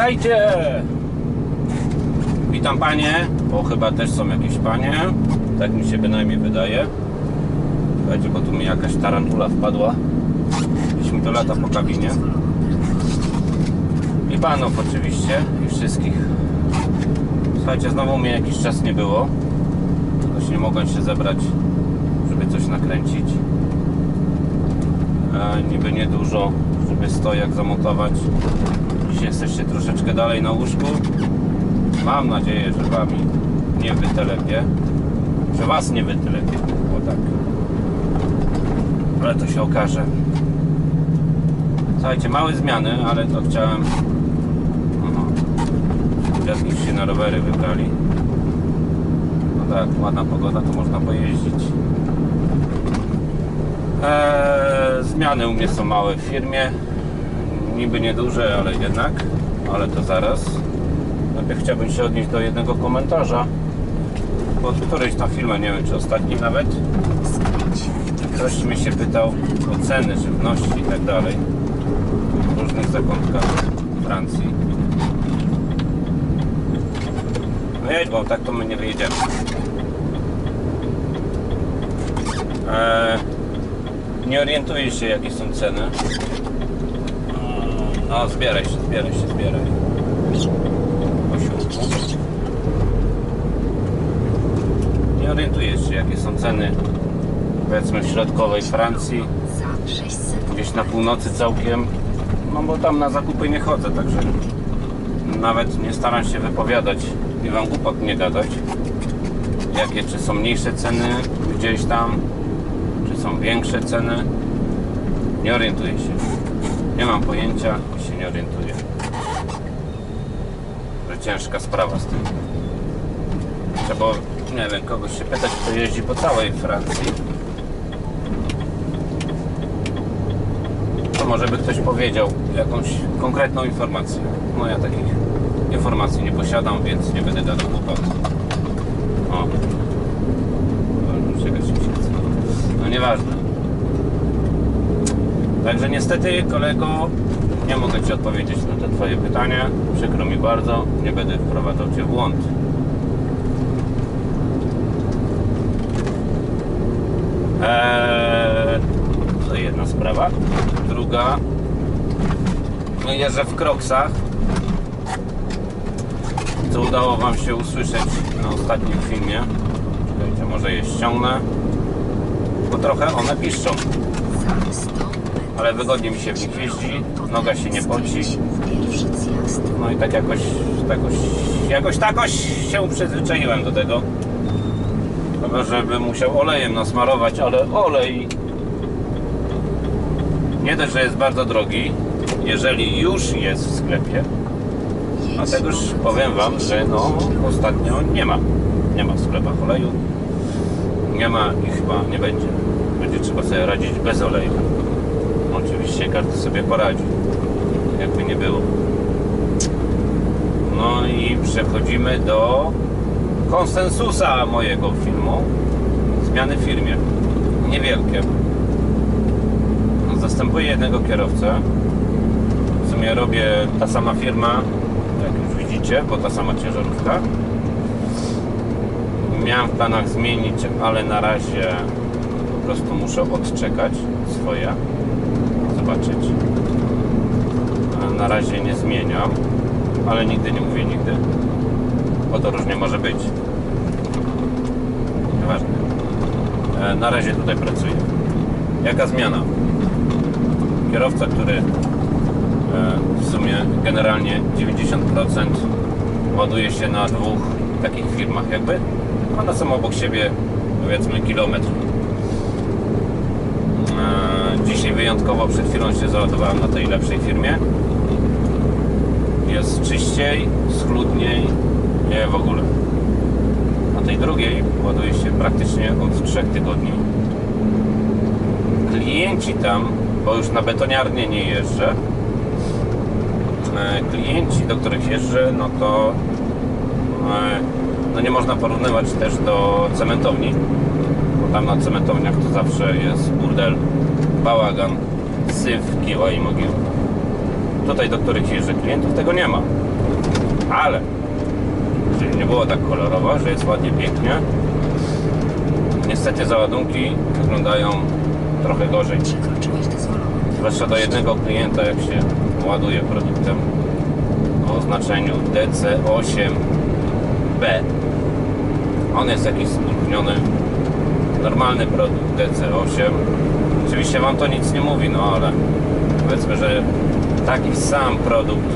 Witajcie! Witam panie, bo chyba też są jakieś panie. Tak mi się bynajmniej wydaje. Słuchajcie, bo tu mi jakaś tarantula wpadła. Gdzieś mi to lata po kabinie. I panów oczywiście, i wszystkich. Słuchajcie, znowu mnie jakiś czas nie było. Jakoś nie mogłem się zebrać, żeby coś nakręcić. E, niby niedużo, żeby stojak zamontować. Dzisiaj jesteście troszeczkę dalej na łóżku. Mam nadzieję, że wami nie wytelepię. Że was nie wytelepię. O tak. Ale to się okaże. Słuchajcie, małe zmiany, ale to chciałem... Dziadki już się na rowery wybrali. No tak, ładna pogoda, to można pojeździć. Eee, zmiany u mnie są małe w firmie. Niby nieduże, ale jednak. Ale to zaraz. Najpierw chciałbym się odnieść do jednego komentarza. Pod którejś tam filmie, nie wiem czy ostatnim nawet. Ktoś mnie się pytał o ceny żywności i tak dalej. W różnych zakątkach Francji. No jedź, bo tak to my nie wyjedziemy. Eee, nie orientuję się jakie są ceny. No, zbieraj się, zbieraj się, zbieraj. Osiłku. Nie orientuję się jakie są ceny powiedzmy w środkowej Francji, Za 600 gdzieś na północy całkiem. No bo tam na zakupy nie chodzę, także nawet nie staram się wypowiadać i wam głupot nie gadać. Jakie, czy są mniejsze ceny gdzieś tam, czy są większe ceny. Nie orientuję się. Nie mam pojęcia nie orientuję. Że ciężka sprawa z tym. Trzeba, nie wiem, kogoś się pytać, kto jeździ po całej Francji. To może by ktoś powiedział jakąś konkretną informację. No ja takich informacji nie posiadam, więc nie będę gadał głupot. O. No nieważne. Także niestety, kolego, nie mogę Ci odpowiedzieć na te Twoje pytanie. Przykro mi bardzo, nie będę wprowadzał Cię w błąd. Eee, to jedna sprawa. Druga, no jeżdżę w kroksach, co udało Wam się usłyszeć na ostatnim filmie. Czekajcie, może je ściągnę, bo trochę one piszczą, za 100 ale wygodnie mi się w nich jeździ, noga się nie poci. No i tak jakoś, jakoś, jakoś takoś się przyzwyczaiłem do tego. Chyba, żebym musiał olejem nasmarować, ale olej nie dość, że jest bardzo drogi, jeżeli już jest w sklepie, a tegoż powiem Wam, że no ostatnio nie ma. Nie ma w sklepach oleju. Nie ma i chyba nie będzie. Będzie trzeba sobie radzić bez oleju. Oczywiście każdy sobie poradzi. Jakby nie było. No i przechodzimy do konsensusa mojego filmu. Zmiany w firmie. Niewielkie. Zastępuję jednego kierowcę. W sumie robię ta sama firma, jak już widzicie, bo ta sama ciężarówka. Miałem w planach zmienić, ale na razie po prostu muszę odczekać swoje. Zobaczyć. A Na razie nie zmieniam, ale nigdy nie mówię nigdy, bo to różnie może być. Nieważne. E, Na razie tutaj pracuję. Jaka zmiana? Kierowca, który e, w sumie generalnie 90% ładuje się na dwóch takich firmach jakby. One są obok siebie powiedzmy kilometr. Dzisiaj wyjątkowo przed chwilą się załadowałem na tej lepszej firmie. Jest czyściej, schludniej, nie w ogóle. Na tej drugiej ładuje się praktycznie od 3 tygodni. Klienci tam, bo już na betoniarnie nie jeżdżę, e, klienci, do których jeżdżę, no to e, no nie można porównywać też do cementowni, bo tam na cementowniach to zawsze jest burdel, bałagan, syf, kiła i mogiła. Tutaj, do których jeżdżę klientów, tego nie ma. Ale żeby nie było tak kolorowo, że jest ładnie, pięknie. Niestety załadunki wyglądają trochę gorzej. Zwłaszcza do jednego klienta, jak się ładuje produktem o oznaczeniu DC8B. On jest jakiś spóźniony. Normalny produkt DC8. Oczywiście Wam to nic nie mówi, no ale powiedzmy, że taki sam produkt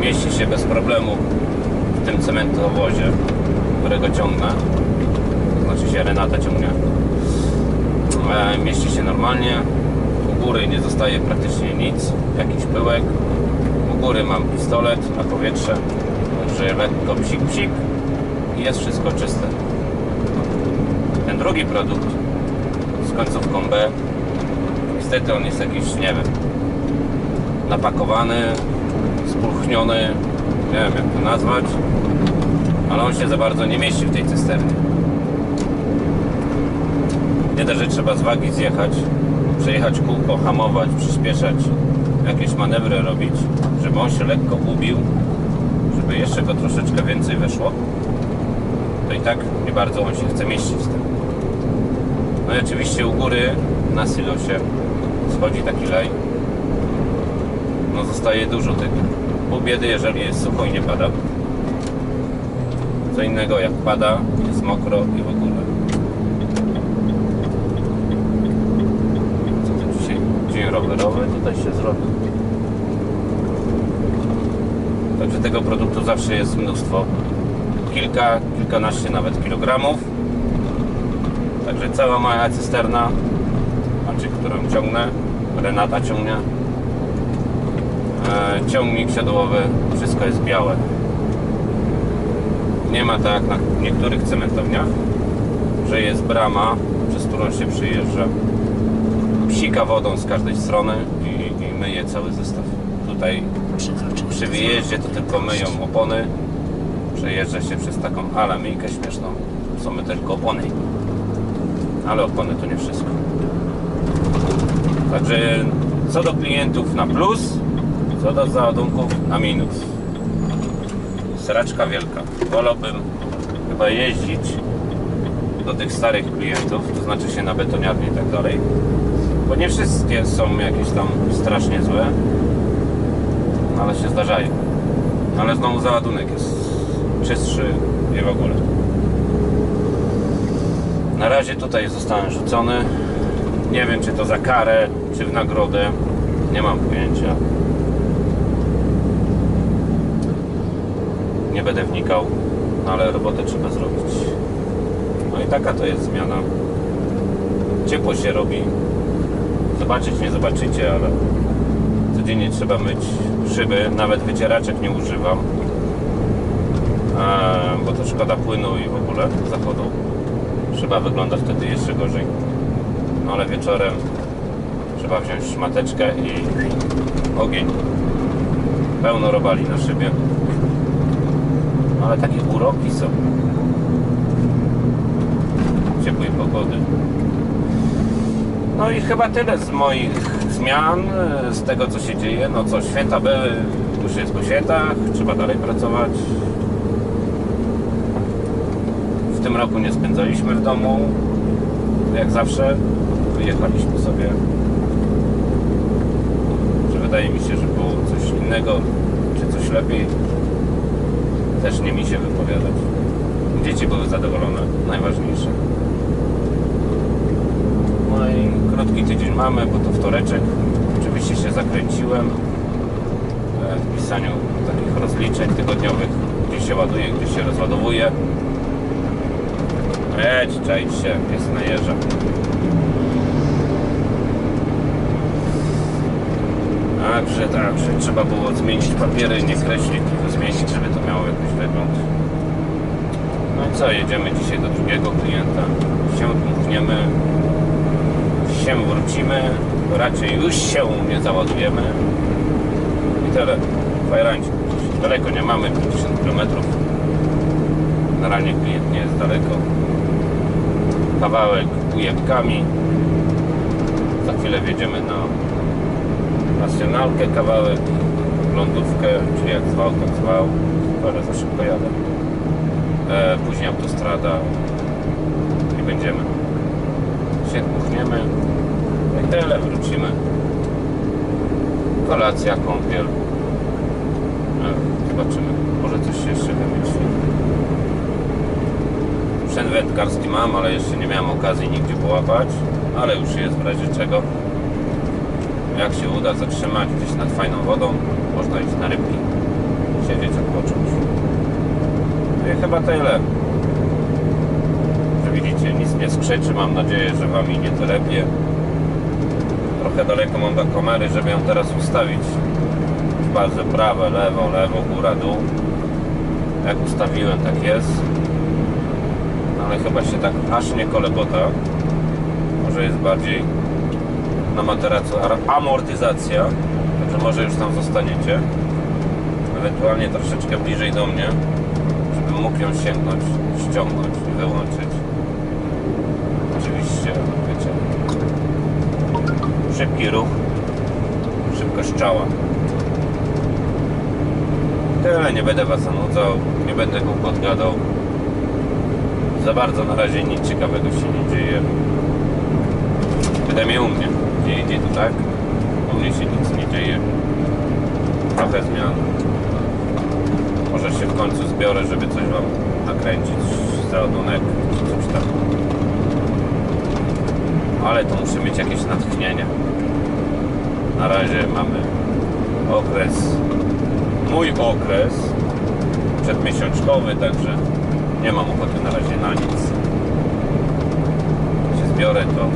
mieści się bez problemu w tym cementowozie, którego ciągnę. Znaczy się Renata ciągnie. E, Mieści się normalnie. U góry nie zostaje praktycznie nic. Jakiś pyłek. U góry mam pistolet na powietrze. Także lekko psik psik i jest wszystko czyste. Ten drugi produkt z końcówką B niestety on jest jakiś, nie wiem, napakowany, spulchniony, nie wiem jak to nazwać, ale on się za bardzo nie mieści w tej cysternie. Nie dość, że trzeba z wagi zjechać, przejechać kółko, hamować, przyspieszać, jakieś manewry robić, żeby on się lekko ubił, żeby jeszcze go troszeczkę więcej weszło, to i tak nie bardzo on się chce mieścić z tym. No i oczywiście u góry na silosie schodzi taki lej. No zostaje dużo tych pół jeżeli jest sucho i nie pada. Co innego jak pada, jest mokro i w ogóle. Co to dzisiaj? Dzień rowerowy tutaj się zrobił. Także tego produktu zawsze jest mnóstwo. Kilka, kilkanaście nawet kilogramów. Także cała moja cysterna, znaczy którą ciągnę, Renata ciągnie, e, ciągnik siodłowy, wszystko jest białe. Nie ma tak jak na niektórych cementowniach, że jest brama, przez którą się przyjeżdża. Psika wodą z każdej strony i, i myje cały zestaw. Tutaj przy wyjeździe to tylko myją opony. Przejeżdża się przez taką alamijkę śmieszną. Są my tylko opony. Ale opony to nie wszystko. Także co do klientów na plus, co do załadunków na minus. Sraczka wielka. Wolałbym chyba jeździć do tych starych klientów, to znaczy się na betoniarni i tak dalej. Bo nie wszystkie są jakieś tam strasznie złe, ale się zdarzają. Ale znowu załadunek jest czystszy i w ogóle. Na razie tutaj zostałem rzucony. Nie wiem, czy to za karę, czy w nagrodę. Nie mam pojęcia. Nie będę wnikał, no ale robotę trzeba zrobić. No i taka to jest zmiana. Ciepło się robi. Zobaczyć nie zobaczycie, ale codziennie trzeba myć szyby. Nawet wycieraczek nie używam, e, bo to szkoda płynu i w ogóle zachodu. Szyba wygląda wtedy jeszcze gorzej. No ale wieczorem trzeba wziąć szmateczkę i ogień. Pełno robali na szybie. Ale takie uroki są ciepłej pogody. No i chyba tyle z moich zmian, z tego co się dzieje. No co, święta były, już jest po świętach, trzeba dalej pracować. Tym roku nie spędzaliśmy w domu, jak zawsze. Wyjechaliśmy sobie. Że wydaje mi się, że było coś innego, czy coś lepiej. Też nie mi się wypowiadać. Dzieci były zadowolone, najważniejsze. No i krótki tydzień mamy, bo to wtoreczek. Oczywiście się zakręciłem e, w pisaniu takich rozliczeń tygodniowych, gdzie się ładuje, gdzie się rozładowuje. Jedź, czaić się, pies najeżdża. Także, także, trzeba było zmienić papiery, nie kreślić, tylko zmienić, żeby to miało jakiś wygląd. No i co, jedziemy dzisiaj do drugiego klienta. Się dmuchniemy, się wrócimy, raczej już się nie załadujemy. I tyle. Fajrańcie. Daleko nie mamy, 50 km. Na ranie klient nie jest daleko. Kawałek ujebkami. Za chwilę wjedziemy na nacjonalkę, kawałek, lądówkę, czy jak zwał, tak zwał. ale za szybko jadę. E, później autostrada i będziemy. Się dmuchniemy i tyle wrócimy. Kolacja, kąpiel. E, zobaczymy. Może coś się jeszcze wymyśli. Sprzęt wędkarski mam, ale jeszcze nie miałem okazji nigdzie połapać. Ale już jest w razie czego. Jak się uda zatrzymać gdzieś nad fajną wodą, można iść na rybki, siedzieć, odpocząć. No i chyba tyle. Że widzicie, nic nie skrzyczy, mam nadzieję, że Wami nie telepie. Trochę daleko mam do kamery, żeby ją teraz ustawić w prawe, lewo, lewo, góra, dół. Jak ustawiłem, tak jest. Ale chyba się tak aż nie kolebota. Może jest bardziej na materacu amortyzacja, także może już tam zostaniecie. Ewentualnie troszeczkę bliżej do mnie, żebym mógł ją sięgnąć, ściągnąć i wyłączyć. Oczywiście, wiecie, szybki ruch, szybkość czała. Tyle, nie będę Was zanudzał, nie będę głupot gadał. Za bardzo na razie nic ciekawego się nie dzieje. Przynajmniej u mnie. Gdzie idzie to tak? U mnie się nic nie dzieje. Trochę zmian. Może się w końcu zbiorę, żeby coś Wam nakręcić z załadunek czy coś tam. Ale to muszę mieć jakieś natchnienie. Na razie mamy okres, mój okres przedmiesiączkowy, także nie mam ochoty na razie na nic. Jak się zbiorę, to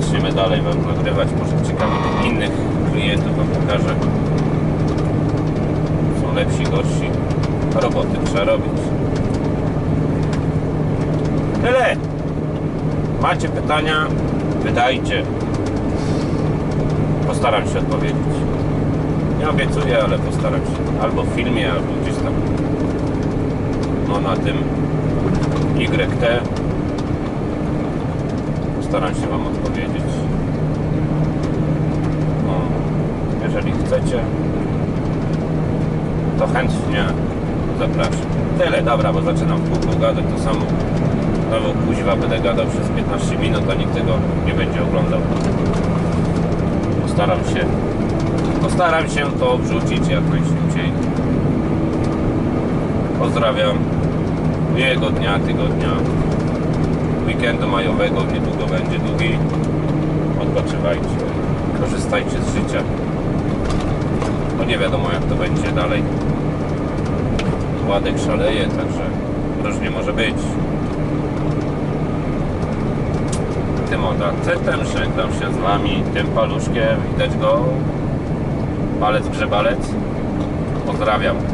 zaczniemy dalej Wam nagrywać. Może ciekawych innych klientów Wam pokażę. Są lepsi, gorsi. Roboty trzeba robić. Tyle! Macie pytania? Wydajcie. Postaram się odpowiedzieć. Nie obiecuję, ale postaram się. Albo w filmie, albo gdzieś tam. No na tym YT Postaram się Wam odpowiedzieć. No, jeżeli chcecie, to chętnie zapraszam. Tyle, dobra, bo zaczynam w kółko gadać to samo. Znowu kuźwa będę gadał przez 15 minut, a nikt tego nie będzie oglądał. Postaram się, postaram się to wrzucić jak najszybciej. Pozdrawiam. Miłego dnia, tygodnia weekendu majowego niedługo będzie długi. Odpoczywajcie, korzystajcie z życia. Bo nie wiadomo jak to będzie dalej. Władek szaleje, także różnie może być. Tym odacetem żegnam się z Wami, tym paluszkiem, widać go. Palec grzebalec. Pozdrawiam.